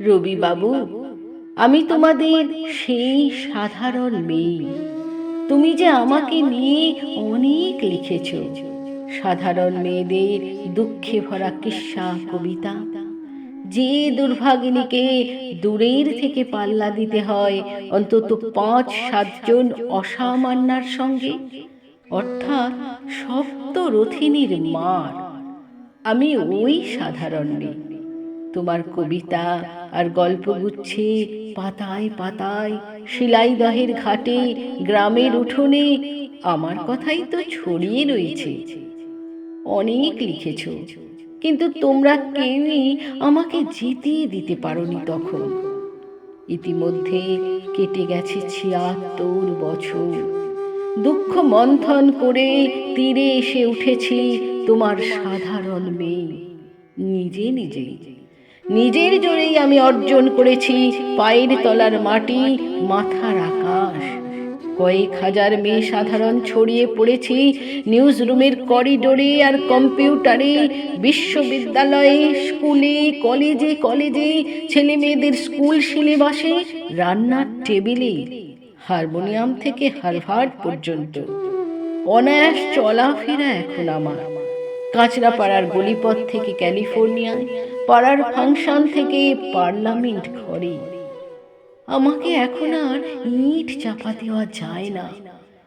রবিবাবু আমি তোমাদের সেই সাধারণ মেয়ে। তুমি যে আমাকে নিয়ে অনেক লিখেছ। সাধারণ মেয়েদের দুঃখে ভরা কিস্সা কবিতা। যে দুর্ভাগিনীকে দূরের থেকে পাল্লা দিতে হয়, অন্তত পাঁচ সাতজন অসামান্যার সঙ্গে, অর্থাৎ সপ্ত রথিনীর মার। আমি ওই সাধারণ মেয়ে। তোমার কবিতা আর গল্পগুচ্ছে পাতায় পাতায় শিলাইদহের ঘাটে, গ্রামের উঠোনে, আমার কথাই তো ছড়িয়ে রয়েছে। অনেক লিখেছ, কিন্তু তোমরা কেউই আমাকে জিতিয়ে দিতে পারোনি তখন। ইতিমধ্যে কেটে গেছে ছিয়াত্তর বছর। দুঃখ মন্থন করে তীরে এসে উঠেছি তোমার সাধারণ মেয়ে। নিজে নিজে নিজের জোরেই আমি অর্জন করেছি পায়ের তলার মাটি, মাথার আকাশ। কয়েক হাজার মেয়ে সাধারণ ছড়িয়ে পড়েছি নিউজ রুমের করিডোরে আর কম্পিউটারে, বিশ্ববিদ্যালয়ে, স্কুলে, কলেজে কলেজে ছেলে মেয়েদের স্কুল সিলেবাসে, রান্নার টেবিলে, হারমোনিয়াম থেকে হারভার্ড পর্যন্ত। অনায়াস চলাফেরা এখন আমার। কাঁচরাপাড়ার গলিপথ থেকে ক্যালিফোর্নিয়ায় পাড়ার ফাংশন থেকে পার্লামেন্ট ঘরে। আমাকে এখন আর ইট চাপা দেওয়া যায় না।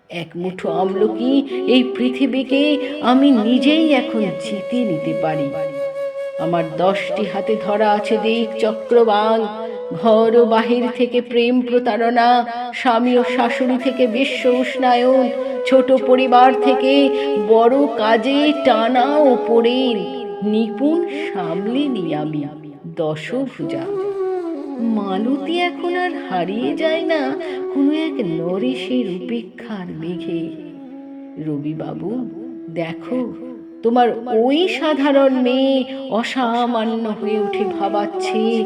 এক মুঠো আমলকি এই পৃথিবীকে আমি নিজেই এখন জিতে নিতে পারি। আমার দশটি হাতে ধরা আছে দিক চক্রবাল। ঘর ও বাহির থেকে প্রেম প্রতারণা, স্বামী ও শাশুড়ি থেকে বিশ্ব উষ্ণায়ন, ছোট পরিবার থেকে বড় কাজে টানা ওপরের নিপুণ সামলে নিয়ে আমি দশভুজা। মালতী এখন আর হারিয়ে যায় না কোনো এক নরেশের উপেক্ষার মেঘে। রবিবাবু, দেখো, তোমার ওই সাধারণ মেয়ে অসামান্য হয়ে উঠে ভাবাচ্ছে